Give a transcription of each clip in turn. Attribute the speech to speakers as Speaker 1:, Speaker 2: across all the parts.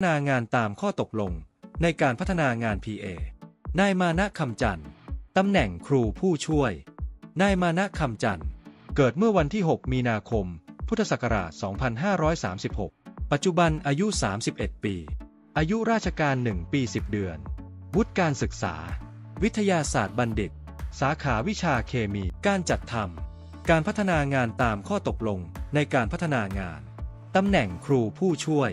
Speaker 1: ฒนางานตามข้อตกลงในการพัฒนางาน PA นายมานะคำจันทร์ตำแหน่งครูผู้ช่วย นายมานะคำจันทร์เกิดเมื่อวันที่ 6 มีนาคม พุทธศักราช 2536 ปัจจุบันอายุ 31 ปี อายุราชการ 1 ปี 10 เดือน วุฒิการศึกษา วิทยาศาสตร์บัณฑิต สาขาวิชาเคมี การจัดทำ การพัฒนางานตามข้อตกลงในการพัฒนางาน ตำแหน่งครูผู้ช่วย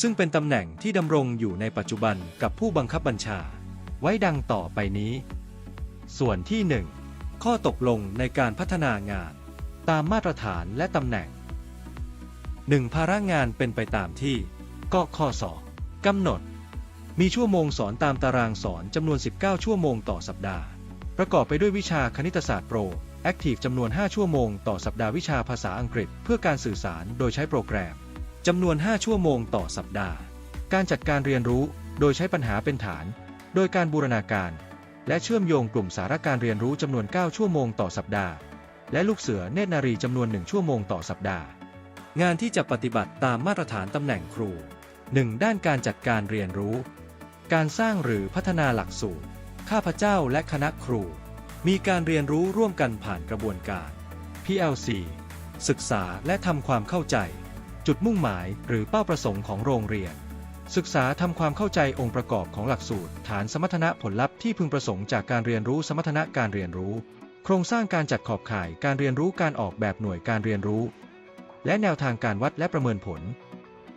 Speaker 1: ซึ่งเป็นตำแหน่งที่ดำรงอยู่ในปัจจุบันกับผู้บังคับบัญชา ไว้ดังต่อไปนี้ ส่วนที่ 1 ข้อตกลงในการพัฒนางาน ตามมาตรฐานและตำแหน่ง 1. ภาระงานเป็นไปตามที่กข้อสอกำหนด มีชั่วโมงสอนตามตารางสอนจำนวน 19 ชั่วโมงต่อสัปดาห์ ประกอบไปด้วยวิชาคณิตศาสตร์โปร Active จำนวน 5 ชั่วโมงต่อสัปดาห์วิชาภาษาอังกฤษ เพื่อการสื่อสารโดยใช้โปรแกรม จำนวน 5 ชั่วโมงต่อสัปดาห์ การจัดการเรียนรู้โดยใช้ปัญหาเป็นฐาน โดยการบูรณาการ และเชื่อมโยงกลุ่มสาระการเรียนรู้จำนวน 9 ชั่วโมงต่อสัปดาห์ และลูกเสือเนตรนารีจำนวน 1 ชั่วโมงต่อสัปดาห์ งานที่จะปฏิบัติตามมาตรฐานตำแหน่งครู 1. ด้านการจัดการเรียนรู้ การสร้างหรือพัฒนาหลักสูตร ข้าพเจ้าและคณะครู มีการเรียนรู้ร่วมกันผ่านกระบวนการ PLC ศึกษาและทำความเข้าใจ จุดมุ่งหมายหรือเป้าประสงค์ของโรงเรียน ศึกษาทำความเข้าใจองค์ประกอบของหลักสูตร ฐานสมรรถนะผลลัพธ์ที่พึงประสงค์จากการเรียนรู้สมรรถนะการเรียนรู้ โครงสร้างการจัดขอบข่ายการเรียนรู้การออกแบบหน่วยการเรียนรู้ และแนวทางการวัดและประเมินผล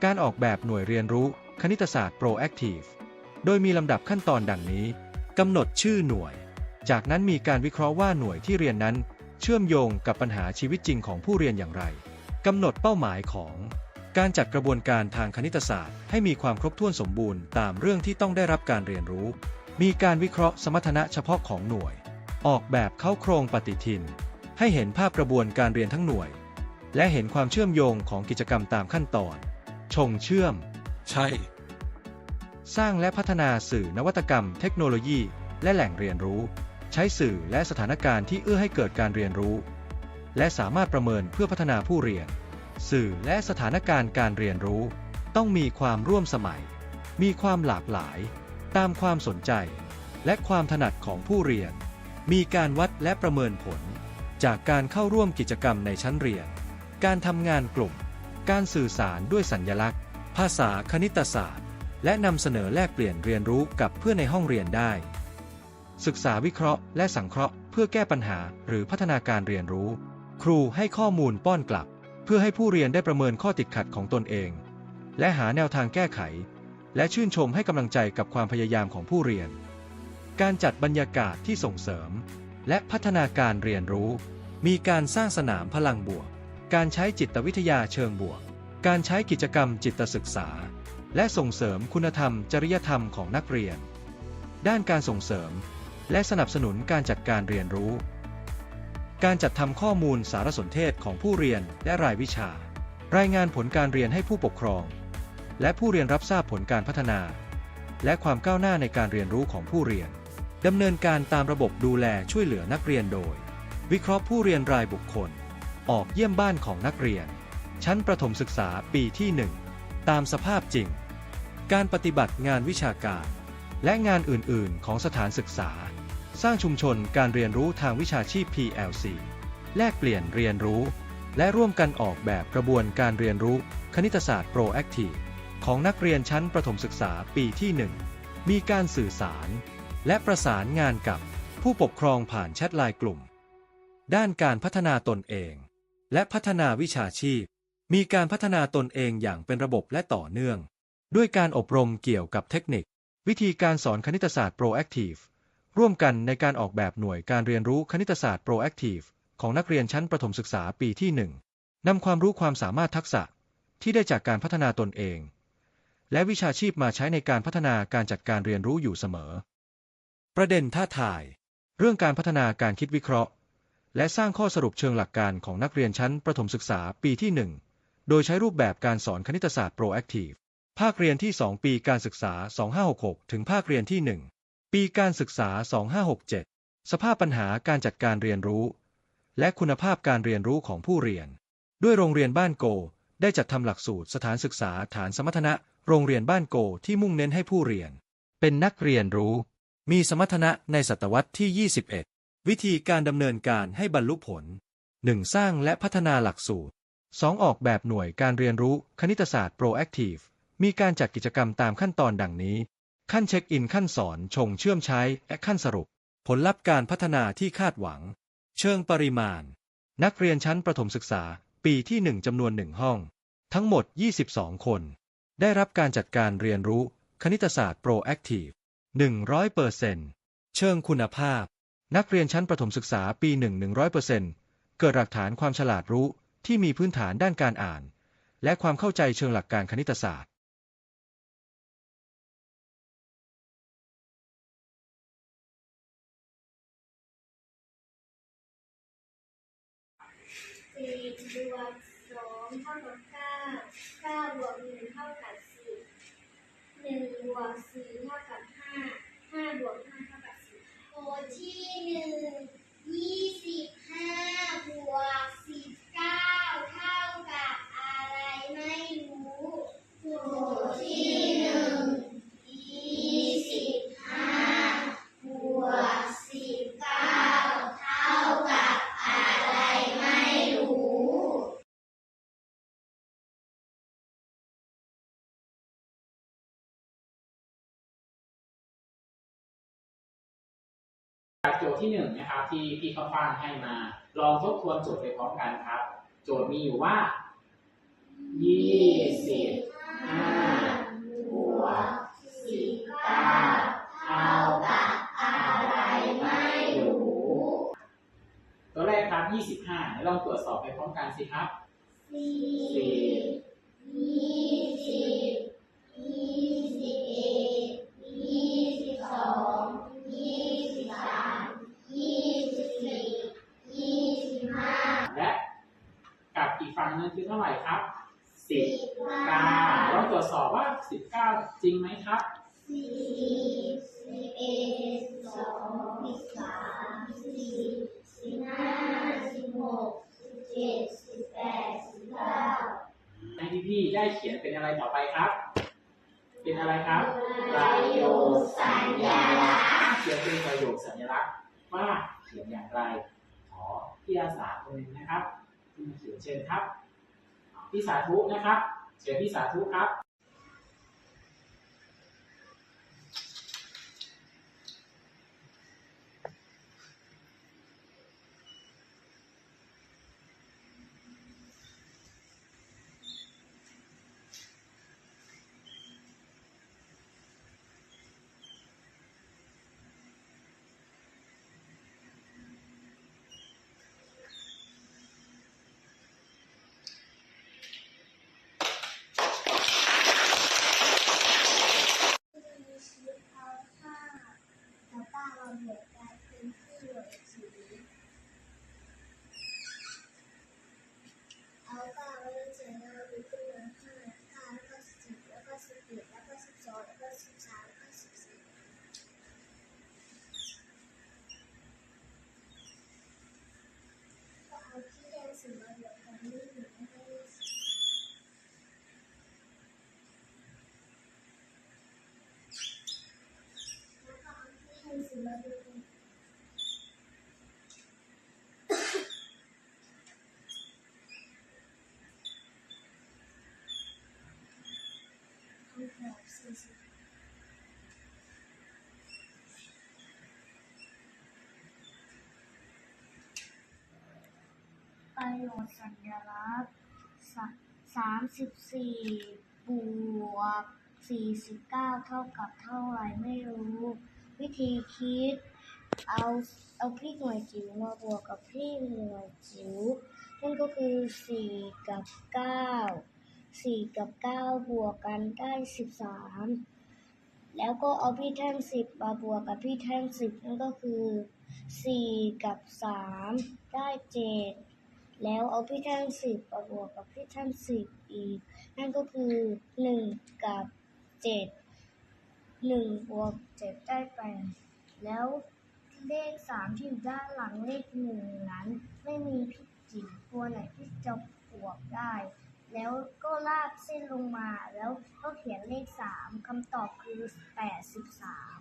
Speaker 1: การออกแบบหน่วยเรียนรู้ คณิตศาสตร์ Proactive โดยมีลำดับขั้นตอนดังนี้กำหนดชื่อหน่วย จากนั้นมีการวิเคราะห์ว่าหน่วยที่เรียนนั้น เชื่อมโยงกับปัญหาชีวิตจริงของผู้เรียนอย่างไร กำหนดเป้าหมายของการจัดกระบวนการทางคณิตศาสตร์ ให้มีความครบถ้วนสมบูรณ์ตามเรื่องที่ต้องได้รับการเรียนรู้ มีการวิเคราะห์สมรรถนะเฉพาะของหน่วย ออกแบบเข้าโครงปฏิทิน ให้เห็นภาพกระบวนการเรียนทั้งหน่วย และเห็นความเชื่อมโยงของกิจกรรมตามขั้นตอน ชงเชื่อม
Speaker 2: ใช่
Speaker 1: สร้างและพัฒนาสื่อนวัตกรรม เทคโนโลยี และแหล่งเรียนรู้ ใช้สื่อและสถานการณ์ที่เอื้อให้เกิดการเรียนรู้ และสามารถประเมินเพื่อพัฒนาผู้เรียน สื่อและสถานการณ์การเรียนรู้ ต้องมีความร่วมสมัย มีความหลากหลาย ตามความสนใจ และความถนัดของผู้เรียน มีการวัดและประเมินผล จากการเข้าร่วมกิจกรรมในชั้นเรียน การทำงานกลุ่ม การสื่อสารด้วยสัญญลักษณ์ ภาษาคณิตศาสตร์ และนำเสนอแลกเปลี่ยนเรียนรู้กับเพื่อนในห้องเรียนได้ ศึกษาวิเคราะห์และสังเคราะห์เพื่อแก้ปัญหาหรือพัฒนาการเรียนรู้ ครูให้ข้อมูลป้อนกลับ พื่อให้ผู้เรียนได้ประเมินข้อติดขัดของตนเอง และหาแนวทางแก้ไข และชื่นชมให้กำลังใจกับความพยายามของผู้เรียน การจัดบรรยากาศที่ส่งเสริม และพัฒนาการเรียนรู้ มีการสร้างสนามพลังบวก การใช้จิตวิทยาเชิงบวก การใช้กิจกรรมจิตศึกษา และส่งเสริมคุณธรรม จริยธรรมของนักเรียน ด้านการส่งเสริม และสนับสนุนการจัดการเรียนรู้ การจัดทำข้อมูลสารสนเทศของผู้เรียนและรายวิชา รายงานผลการเรียนให้ผู้ปกครอง และผู้เรียนรับทราบผลการพัฒนา และความก้าวหน้าในการเรียนรู้ของผู้เรียนดำเนินการตามระบบดูแลช่วยเหลือนักเรียนโดย วิเคราะห์ผู้เรียนรายบุคคล ออกเยี่ยมบ้านของนักเรียน ชั้นประถมศึกษาปีที่ 1 ตามสภาพจริง การปฏิบัติงานวิชาการ และงานอื่น ๆ ของสถานศึกษา สร้างชุมชนการเรียนรู้ทางวิชาชีพ PLC แลกเปลี่ยนเรียนรู้ และร่วมกันออกแบบกระบวนการเรียนรู้ คณิตศาสตร์ Proactive ของนักเรียนชั้นประถมศึกษาปีที่ 1 มีการสื่อสาร และประสานงานกับผู้ปกครองผ่านแชทไลน์กลุ่ม ด้านการพัฒนาตนเอง และพัฒนาวิชาชีพ มีการพัฒนาตนเองอย่างเป็นระบบและต่อเนื่อง ด้วยการอบรมเกี่ยวกับเทคนิค วิธีการสอนคณิตศาสตร์ Proactive ร่วมกันในการออกแบบหน่วยการเรียนรู้คณิตศาสตร์ Proactive ของนักเรียนชั้นประถมศึกษาปีที่ 1 นำความรู้ความสามารถทักษะที่ได้จากการพัฒนาตนเอง และวิชาชีพมาใช้ในการพัฒนาการจัดการเรียนรู้อยู่เสมอ ประเด็นท้าทาย เรื่องการพัฒนาการคิดวิเคราะห์ และสร้างข้อสรุปเชิงหลักการของนักเรียนชั้นประถมศึกษาปีที่ 1 โดยใช้รูปแบบการสอนคณิตศาสตร์ Proactive ภาคเรียนที่ 2 ปีการศึกษา 2566 ถึงภาคเรียนที่1 ปีการศึกษา 2567 สภาพปัญหาการจัดการเรียนรู้ และคุณภาพการเรียนรู้ของผู้เรียน ด้วยโรงเรียนบ้านโก ได้จัดทำหลักสูตรสถานศึกษาฐานสมรรถนะ โรงเรียนบ้านโกที่มุ่งเน้นให้ผู้เรียน เป็นนักเรียนรู้ มีสมรรถนะในศตวรรษที่ 21 วิธีการดำเนินการให้บรรลุผล 1. สร้างและพัฒนาหลักสูตร 2. ออกแบบหน่วยการเรียนรู้คณิตศาสตร์ Proactive มีการจัดกิจกรรมตามขั้นตอนดังนี้ ขั้นเช็คอินขั้นสอนชงเชื่อมใช้และขั้นสรุป ผลลัพธ์การพัฒนาที่คาดหวัง เชิงปริมาณ นักเรียนชั้นประถมศึกษา ปีที่ 1จำนวนหนึ่งห้อง ทั้งหมด 22 คน ได้รับการจัดการเรียนรู้คณิตศาสตร์ Proactive 100%เเชิงคุณภาพ นักเรียนชั้นประถมศึกษาปี1 100%เกิดหลักฐานความฉลาดรู้ที่มีพื้นฐานด้านการอ่าน และความเข้าใจเชิงหลักการคณิตศาสตร์
Speaker 2: ก้าบวกหนึ่งเท่ากับสิบหนึ่งบวกสี่เท่ากับห้าห้าบวกห้าเท่ากับสิบโจทย์ที่หนึ่งยี่สิบห้าบวก ที่หนึ่ง
Speaker 3: นะครับที่พี่ข้าวฟ่างให้มา ลองทบทวนโจทย์ไปพร้อมกันครับ โจทย์มีอยู่ว่า 25บ
Speaker 2: วก19เท่ากับอะไรไม่รู้
Speaker 3: ตัวแรกครับ 25ลองตรวจสอบไปพร้อมกันสิครับ
Speaker 2: 4
Speaker 3: 4
Speaker 2: ย
Speaker 3: นอย่างไร ขอพี่อาสาคนหนึ่งนะครับที่มาเขียนเชิญครับพี่สาธุนะครับ เชิญพี่สาธุครับ
Speaker 2: มีชีวิตเอาห้าแล้วก็เราบวกกันเป็นที่หน่วยสีเอาเก้าแล้วก็เจ็ดแล้วก็ขึ้นมาห้าเก้าแล้วก็สิบแล้วก็สิบเอ็ดแล้วก็สิบสองแล้วก็สิบสามแล้วก็สิบสี่ก็เอาที่แดงสีมาบวกกันนี่หนึ่งแล้วก็ยี่สิบ แล้วก็เอาที่ให้สีมาดูกันเอาแบบสี่สิบ ประโยชน์สัญลักษณ์สามสิบสี่บวกสี่สิบเก้าเท่ากับเท่าไรไม่รู้ วิธีคิด เอาเอาพริกหน่วยจิ๋วมาบวกกับพริกหน่วยจิ๋วนั่นก็คือสี่กับเก้า สี่กับเก้าบวกกันได้สิบสามแล้วก็เอาพี่แท่งสิบมาบวกกับพี่แท่งสิบนั่นก็คือสี่กับสามได้เจ็ดแล้วเอาพี่แท่งสิบมาบวกกับพี่แท่งสิบอีก นั่นก็คือหนึ่งกับเจ็ดหนึ่งบวกเจ็ดได้แปดแล้วเลขสามที่อยู่ด้านหลังเลขหนึ่งนั้น ไม่มีพิจิตตัวไหนที่จะบวกได้ แล้วก็ลากเส้นลงมา แล้วก็เขียนเลขสามคำตอบคือแปดสิบสาม